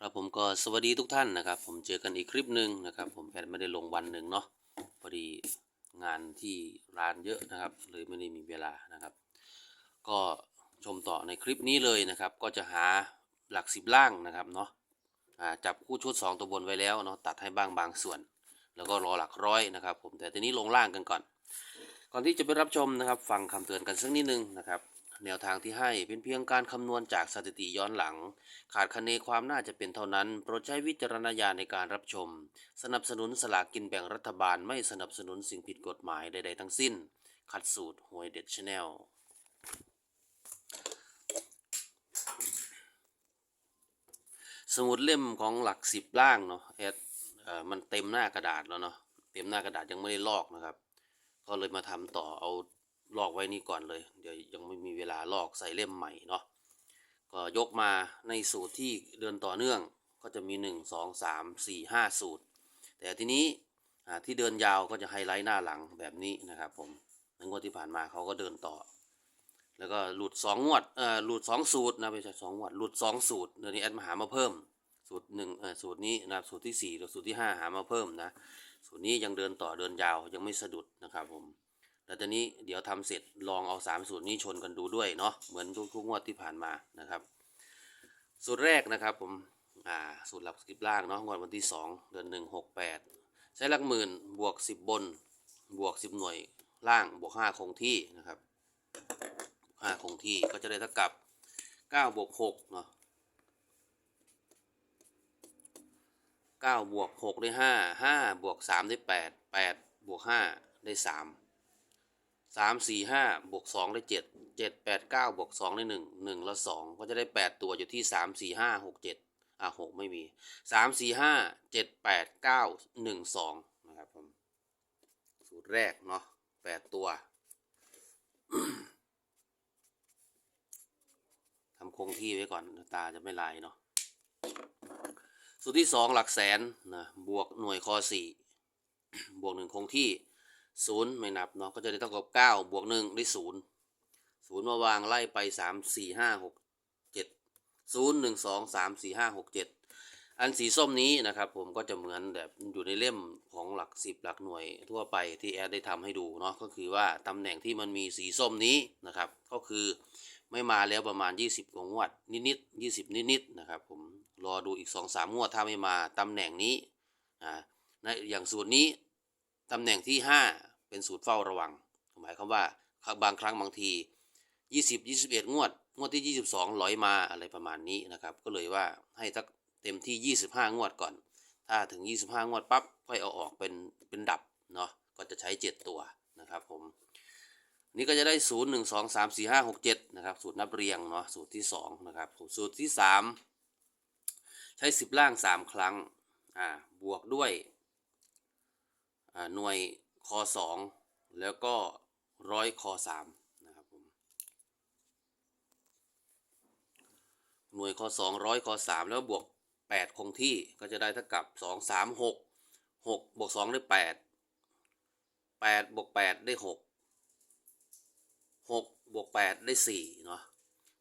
ครับผมก็สวัสดีทุกท่านนะครับ ผมเจอกันอีกคลิปหนึ่งนะครับ ผมแอดไม่ได้ลงวันหนึ่งเนาะพอดีงานที่ร้านเยอะนะครับเลยไม่ได้มีเวลานะครับ ก็ชมต่อในคลิปนี้เลยนะครับ ก็จะหาหลักสิบล่างนะครับเนาะจับคู่ชุด 2 ตัวบนไว้แล้วเนาะตัดให้บ้างบางส่วน แล้วก็รอหลักร้อยนะครับ ผมแต่ทีนี้ลงล่างกันก่อน ก่อนที่จะไปรับชมนะครับ ฟังคำเตือนกันสักนิดนึงนะครับ แนวทางที่ให้เป็นเพียงการคำนวณจากสถิติย้อนหลัง ขาดคะเนความน่าจะเป็นเท่านั้น โปรดใช้วิจารณญาณในการรับชม สนับสนุนสลากกินแบ่งรัฐบาลไม่สนับสนุนสิ่งผิดกฎหมายใดๆทั้งสิ้น ขัดสูตรหวยเด็ดชแนลสมุดเล่มของหลักสิบล่างเนาะแอดเอ่อมันเต็มหน้ากระดาษแล้วเนาะเต็มหน้ากระดาษยังไม่ได้ลอกนะครับ ก็เลยมาทำต่อเอา ลอกไว้นี่ก่อนเลย เดี๋ยวยังไม่มีเวลาลอกใส่เล่มใหม่เนาะก็ยกมาในสูตรที่เดินต่อเนื่องก็จะมี 1 2 3 4 5 สูตร แต่ทีนี้อ่าที่เดินยาวก็จะไฮไลท์หน้าหลังแบบนี้นะครับผมในงวดที่ผ่านมาเขาก็เดินต่อ แล้วก็หลุดสองงวดเอ่อหลุดสองสูตรนะไม่ใช่สองงวดหลุดสองสูตรเดี๋ยวนี้แอดมาหามาเพิ่มสูตรหนึ่งเอ่อสูตรนี้นะครับสูตรที่สี่หรือสูตรที่ห้าหามาเพิ่มนะสูตรนี้ยังเดินต่อเดินยาวยังไม่สะดุดนะครับผม แล้วตอนนี้เดี๋ยวทำเสร็จลองเอาสามสูตรนี้ชนกันดูด้วยเนาะเหมือนทุกๆงวดที่ผ่านมานะครับ สูตรแรกนะครับผมอ่าสูตรหลักสิบล่างเนาะงวดวันที่สองเดือนหนึ่งหกแปดใช้หลักหมื่นบวกสิบบน บวกสิบหน่วยล่างบวกห้าคงที่นะครับห้าคงที่ก็จะได้เท่ากับเก้าบวกหกเนาะเก้าบวกหกได้ห้าห้าบวกสามได้แปดแปดบวกห้าได้สาม สามสี่ห้าบวกสองได้เจ็ดเจ็ดแปดเก้าบวกสองได้หนึ่งหนึ่งแล้วสองก็จะได้แปดตัวอยู่ที่สามสี่ห้าหกเจ็ดอะหกไม่มีสามสี่ห้าเจ็ดแปดเก้าหนึ่งสองนะครับผมสูตรแรกเนาะแปดตัวทำคงที่ไว้ก่อนตาจะไม่ลายเนาะสูตรที่สองหลักแสนนะบวกหน่วยคอสี่บวกหนึ่งคงที่ ศูนย์ไม่นับเนาะก็จะได้เท่ากับเก้าบวกหนึ่งได้ศูนย์ศูนย์มาวางไล่ไปสามสี่ห้าหกเจ็ดศูนย์หนึ่งสองสามสี่ห้าหกเจ็ดอันสีส้มนี้นะครับผมก็จะเหมือนแบบอยู่ในเล่มของหลักสิบหลักหน่วยทั่วไปที่แอดได้ทำให้ดูเนาะก็คือว่าตำแหน่งที่มันมีสีส้มนี้นะครับ ก็คือไม่มาแล้วประมาณ 20กว่างวดนิดๆ20 นิดๆนะครับผมรอดูอีก 2-3งวดถ้าไม่มาตำแหน่งนี้อ่าในอย่างสูตรนี้ ตำแหน่งที่ 5 เป็นสูตรเฝ้าระวังหมายความว่าบางครั้งบางที 20 21 งวด งวดที่ 22 ลอยมาอะไรประมาณนี้นะครับ ก็เลยว่าให้ทักเต็มที่ 25 งวดก่อน ถ้าถึง 25 งวดปั๊บค่อยเอาออกเป็นเป็นดับเนาะก็จะใช้ 7 ตัวนะครับผมนี่ก็จะได้ 0 1 2 3 4 5 6 7นะครับสูตรนับเรียงเนาะสูตรที่2นะครับสูตรที่ 3 ใช้ 10 ล่าง 3 ครั้งอ่าบวกด้วย หน่วยคอสองแล้วก็ร้อยคอสามนะครับผมหน่วยคอสองร้อยคอสามแล้วบวกแปดคงที่ก็จะได้เท่ากับสองสามหกหกบวกสองได้แปดแปดบวกแปดได้หกหกบวกแปดได้สี่เนาะ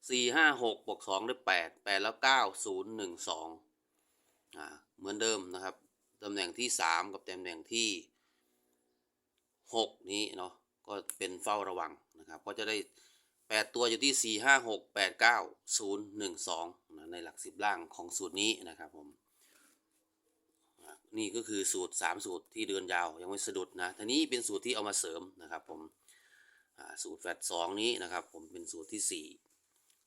สี่ห้าหกบวกสองได้แปดแปดแล้วเก้าศูนย์หนึ่งสองอ่าเหมือนเดิมนะครับ ตำแหน่งที่สามกับตำแหน่งที่ หกนี้เนาะก็เป็นเฝ้าระวังนะครับ ก็จะได้แปดตัวอยู่ที่สี่ห้าหกแปดเก้าศูนย์หนึ่งสองในหลักสิบล่างของสูตรนี้นะครับผมนี่ก็คือสูตรสามสูตรที่เดินยาวยังไม่สะดุดนะทีนี้เป็นสูตรที่เอามาเสริมนะครับผมสูตรแฟดสองนี้นะครับผมเป็นสูตรที่สี่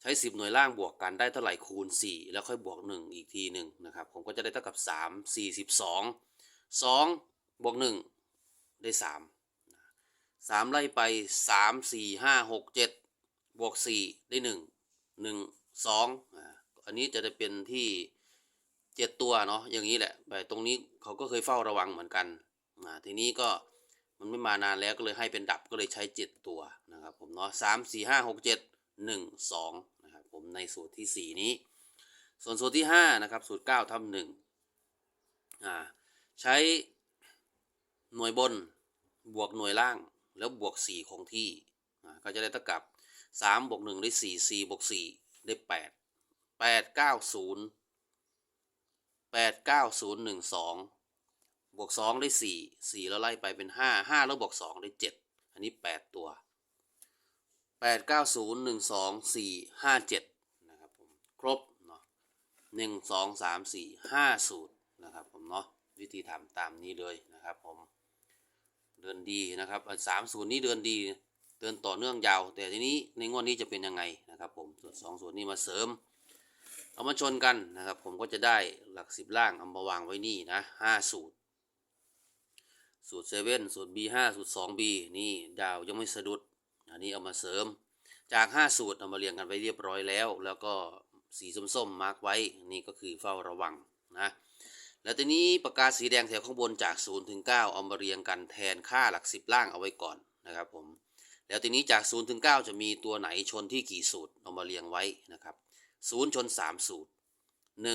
ใช้สิบหน่วยล่างบวกกันได้เท่าไหร่คูณสี่แล้วค่อยบวกหนึ่งอีกทีหนึ่งนะครับผมก็จะได้เท่ากับสามสี่สิบสองสองบวกหนึ่งได้สาม สามไล่ไปสามสี่ห้าหกเจ็ดบวกสี่ได้หนึ่งหนึ่งสองอันนี้จะได้เป็นที่เจ็ดตัวเนาะอย่างนี้แหละแบบตรงนี้เขาก็เคยเฝ้าระวังเหมือนกันอ่าทีนี้ก็มันไม่มานานแล้วก็เลยให้เป็นดับก็เลยใช้เจ็ดตัวนะครับผมเนาะสามสี่ห้าหกเจ็ดหนึ่งสองนะครับผมในสูตรที่สี่นี้ ส่วนสูตรที่ห้านะครับสูตรเก้าทับหนึ่งอ่าใช้หน่วยบนบวกหน่วยล่าง แล้วบวกสี่คงที่ ก็จะได้เท่ากับสามบวกหนึ่งได้สี่สี่บวกสี่ได้แปดแปดเก้าศูนย์เก้าศูนย์หนึ่งสองบวกสองได้สี่สี่แล้วไล่ไปเป็นห้าห้าแล้วบวกสองได้เจ็ดอันนี้แปดตัวแปดเก้าศูนย์หนึ่งสองสี่ห้าเจ็ดนะครับผม ครบเนาะหนึ่งสองสามสี่ห้าสูตรนะครับผมเนาะวิธีทำตามนี้เลยนะครับผม เดินดีนะครับสามศูนย์นี้เดินดีเดินต่อเนื่องยาว แต่ทีนี้ในงวดนี้จะเป็นยังไงนะครับ ผมส่วนสองส่วนนี้มาเสริม เอามาชนกันนะครับ ผมก็จะได้หลักสิบล่างเอามาวางไว้นี่นะห้าสูตร สูตรเซเว่นสูตร B ห้าสูตรสอง B นี่ดาวยังไม่สะดุด อันนี้เอามาเสริม จากห้าสูตรเอามาเรียงกันไว้เรียบร้อยแล้ว แล้วก็สีส้มๆมาร์กไว้นี่ก็คือเฝ้าระวังนะ แล้วทีนี้ปากกาสีแดงแถวข้างบนจาก0ถึง9เอามาเรียงกันแทนค่าหลักสิบล่างเอาไว้ก่อนนะครับผมแล้วทีนี้จาก0ถึง9จะมีตัวไหนชนที่กี่สูตรเอามาเรียงไว้นะครับ0ชน 3 สูตร 1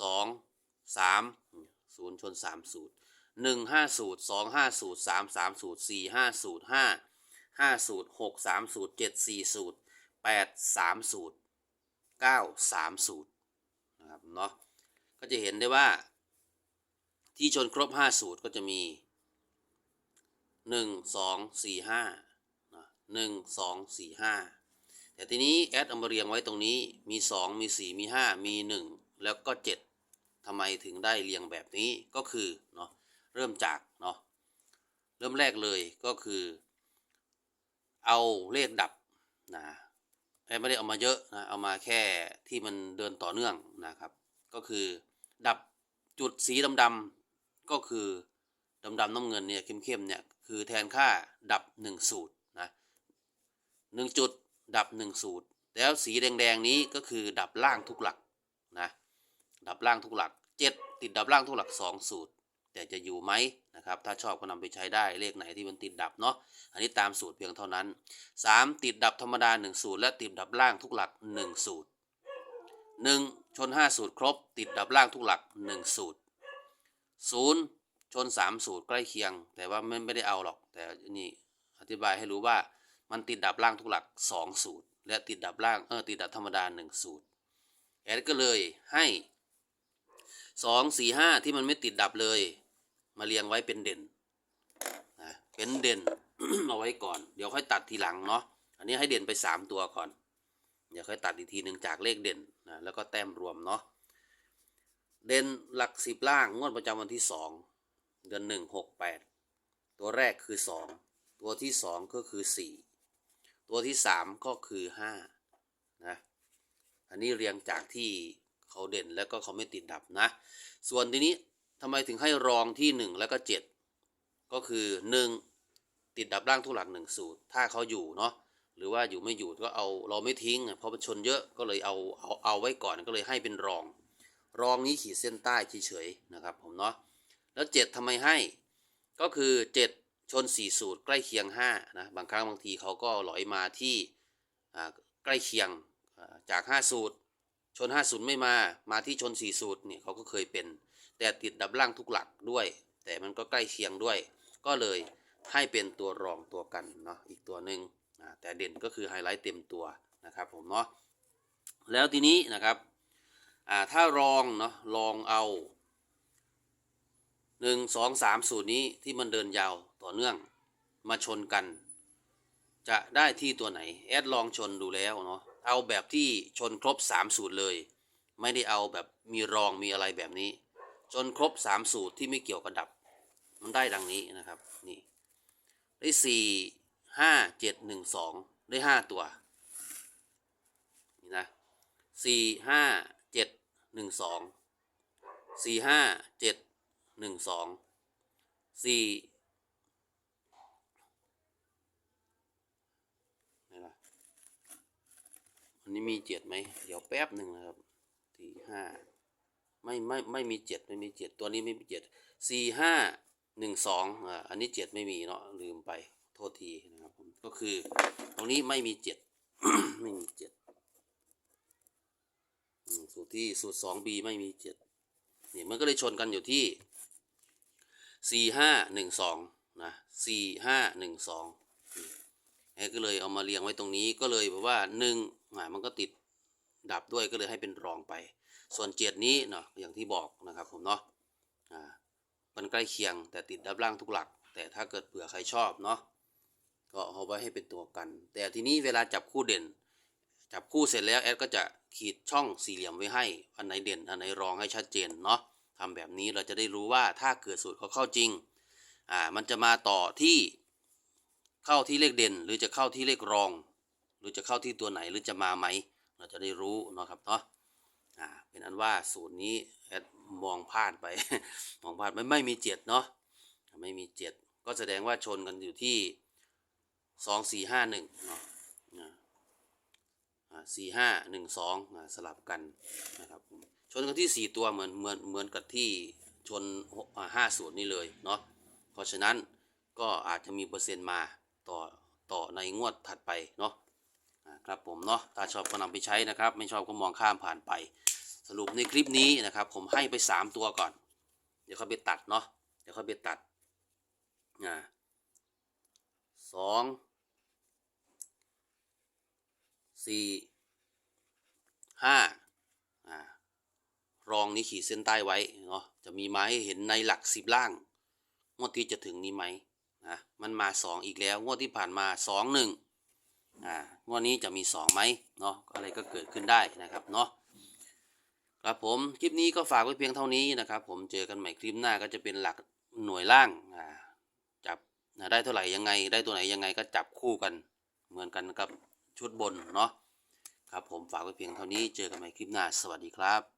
2 3 0ชน 3 สูตร 1 5 สูตร 2 5 สูตร 3 3 สูตร 4 5 สูตร 5 5 สูตร 6 3 สูตร 7 4 สูตร 8 3 สูตร 9 3 สูตรนะครับเนาะ ก็จะเห็นได้ว่า ที่ชนครบ 5 สูตรก็จะมี 1 2 4 5นะ1 2 4 5 แต่ทีนี้แอดเอามาเรียงไว้ตรงนี้มี 2 มี 4 มี 5 มี 1 แล้วก็ 7ทำไมถึงได้เรียงแบบนี้ก็คือเนาะเริ่มจากเนาะเริ่มแรกเลยก็คือ เอาเลขดับนะแอดไม่ได้เอามาเยอะนะ เอามาแค่ที่มันเดินต่อเนื่องนะครับ ก็คือ ดับจุดสีดำๆก็คือดำๆน้ำเงินเนี่ยเข้มๆเนี่ยคือแทนค่าดับหนึ่งสูตรนะหนึ่งจุดดับหนึ่งสูตร แล้วสีแดงๆนี้ก็คือดับล่างทุกหลักนะดับล่างทุกหลักเจ็ดติดดับล่างทุกหลักสองสูตร แต่จะอยู่ไหมนะครับถ้าชอบก็นำไปใช้ได้เลขไหนที่มันติดดับเนาะอันนี้ตามสูตรเพียงเท่านั้นสามติดดับธรรมดาหนึ่งสูตร และติดดับล่างทุกหลักหนึ่งสูตร หนึ่งชนห้าสูตรครบ ติดดับล่างทุกหลักหนึ่งสูตรศูนย์ชนสามสูตรใกล้เคียง แต่ว่าไม่ไม่ได้เอาหรอก แต่นี่อธิบายให้รู้ว่ามันติดดับล่างทุกหลักสองสูตร และติดดับล่างเออติดดับธรรมดาหนึ่งสูตรแอดก็เลยให้สองสี่ห้าที่มันไม่ติดดับเลย มาเรียงไว้เป็นเด่นนะเป็นเด่นเอาไว้ก่อน เดี๋ยวค่อยตัดทีหลังเนาะอันนี้ให้เด่นไปสามตัวก่อน เดี๋ยวค่อยตัดอีกทีหนึ่งจากเลขเด่นนะแล้วก็แต้มรวมเนาะเด่นหลักสิบล่างงวดประจำวันที่สองเดือนหนึ่งหกแปดตัวแรกคือสองตัวที่สองก็คือสี่ตัวที่สามก็คือห้านะอันนี้เรียงจากที่เขาเด่นแล้วก็เขาไม่ติดดับนะ ส่วนทีนี้ทำไมถึงให้รองที่หนึ่งแล้วก็เจ็ดก็คือหนึ่งติดดับล่างทุกหลักหนึ่งสูตร ถ้าเขาอยู่เนาะ หรือว่าอยู่ไม่อยู่ก็เอาเราไม่ทิ้งอะเพราะมันชนเยอะก็เลยเอาเอาเอาไว้ก่อนก็เลยให้เป็นรอง รองนี้ขีดเส้นใต้เฉยๆนะครับผมเนาะแล้วเจ็ดทำไมให้ ก็คือเจ็ดชนสี่สูตรใกล้เคียงห้านะบางครั้งบางทีเขาก็หลอยมาที่อ่าใกล้เคียงจากห้าสูตร ชนห้าสูตรไม่มามาที่ชนสี่สูตรเนี่ยเขาก็เคยเป็น แต่ติดดับล่างทุกหลักด้วย แต่มันก็ใกล้เคียงด้วย ก็เลยให้เป็นตัวรองตัวกันเนาะอีกตัวหนึ่ง แต่เด่นก็คือไฮไลท์เต็มตัวนะครับผมเนาะแล้วทีนี้นะครับถ้ารองเนาะลองเอาหนึ่งสองสามสูตรนี้ที่มันเดินยาวต่อเนื่องมาชนกัน จะได้ที่ตัวไหน แอดลองชนดูแล้วเนาะเอาแบบที่ชนครบสามสูตรเลย ไม่ได้เอาแบบมีรองมีอะไรแบบนี้ จนครบสามสูตรที่ไม่เกี่ยวกับดับ มันได้ดังนี้นะครับนี่ได้สี่ ห้าเจ็ดหนึ่งสองได้ห้าตัว นี่นะสี่ห้าเจ็ดหนึ่งสองสี่ห้าเจ็ดหนึ่งสองสี่นี่นะอันนี้มีเจ็ดไหม เดี๋ยวแป๊บหนึ่งนะครับสี่ห้าไม่ไม่ไม่มีเจ็ดไม่มีเจ็ดตัวนี้ไม่มีเจ็ดสี่ห้าหนึ่งสองอ่าอันนี้เจ็ดไม่มีเนาะลืมไป โทษทีนะครับผมก็คือตรงนี้ไม่มีเจ็ดไม่มีเจ็ดสูตรที่สูตรสองบีไม่มีเจ็ดเนี่ยมันก็เลยชนกันอยู่ที่สี่ห้าหนึ่งสองนะสี่ห้าหนึ่งสองก็เลยเอามาเรียงไว้ตรงนี้ก็เลยแบบว่าหนึ่งมันก็ติดดับด้วยก็เลยให้เป็นรองไป ส่วนเจ็ดนี้เนาะอย่างที่บอกนะครับผมเนาะอ่ามันใกล้เคียงแต่ติดดับล่างทุกหลัก แต่ถ้าเกิดเผื่อใครชอบเนาะ ก็เอาไว้ให้เป็นตัวกัน แต่ทีนี้เวลาจับคู่เด่น จับคู่เสร็จแล้วแอดก็จะขีดช่องสี่เหลี่ยมไว้ให้ อันไหนเด่น อันไหนรองให้ชัดเจนเนาะทำแบบนี้เราจะได้รู้ว่าถ้าเกิดสูตรเขาเข้าจริง อ่า มันจะมาต่อที่เข้าที่เลขเด่น หรือจะเข้าที่เลขรอง หรือจะเข้าที่ตัวไหนหรือจะมาไหม เราจะได้รู้เนาะครับเนาะ อ่า เป็นอันว่าสูตรนี้แอดมองพลาดไป มองพลาดไม่ไม่มีเจ็ดเนาะ ไม่มีเจ็ด ก็แสดงว่าชนกันอยู่ที่ สองสี่ห้าหนึ่งเนาะอ่าสี่ห้าหนึ่งสองสลับกันนะครับชนกันที่สี่ตัวเหมือนเหมือนเหมือนกับที่ชนห้าสูตรนี้เลยเนาะเพราะฉะนั้นก็อาจจะมีเปอร์เซ็นต์มาต่อต่อในงวดถัดไปเนาะอ่าครับผมเนาะถ้าชอบก็นำไปใช้นะครับ ไม่ชอบก็มองข้ามผ่านไป สรุปในคลิปนี้นะครับ ผมให้ไป 3 ตัวก่อน เดี๋ยวเขาไปตัดเนาะเดี๋ยวเขาไปตัดอ่าสอง สี่ห้ารองนี้ขีดเส้นใต้ไว้เนาะจะมีมาให้เห็นในหลักสิบล่าง งวดที่จะถึงนี้ไหมนะมันมาสองอีกแล้ว งวดที่ผ่านมาสองหนึ่งอ่างวดนี้จะมีสองไหมเนาะอะไรก็เกิดขึ้นได้นะครับเนาะครับผมคลิปนี้ก็ฝากไว้เพียงเท่านี้นะครับ ผมเจอกันใหม่คลิปหน้าก็จะเป็นหลักหน่วยล่างอ่าจับได้เท่าไหร่ยังไง ได้ตัวไหนยังไงก็จับคู่กันเหมือนกันกับ ชุดบนเนาะครับผมฝากไว้เพียงเท่านี้เจอกันใหม่คลิปหน้าสวัสดีครับ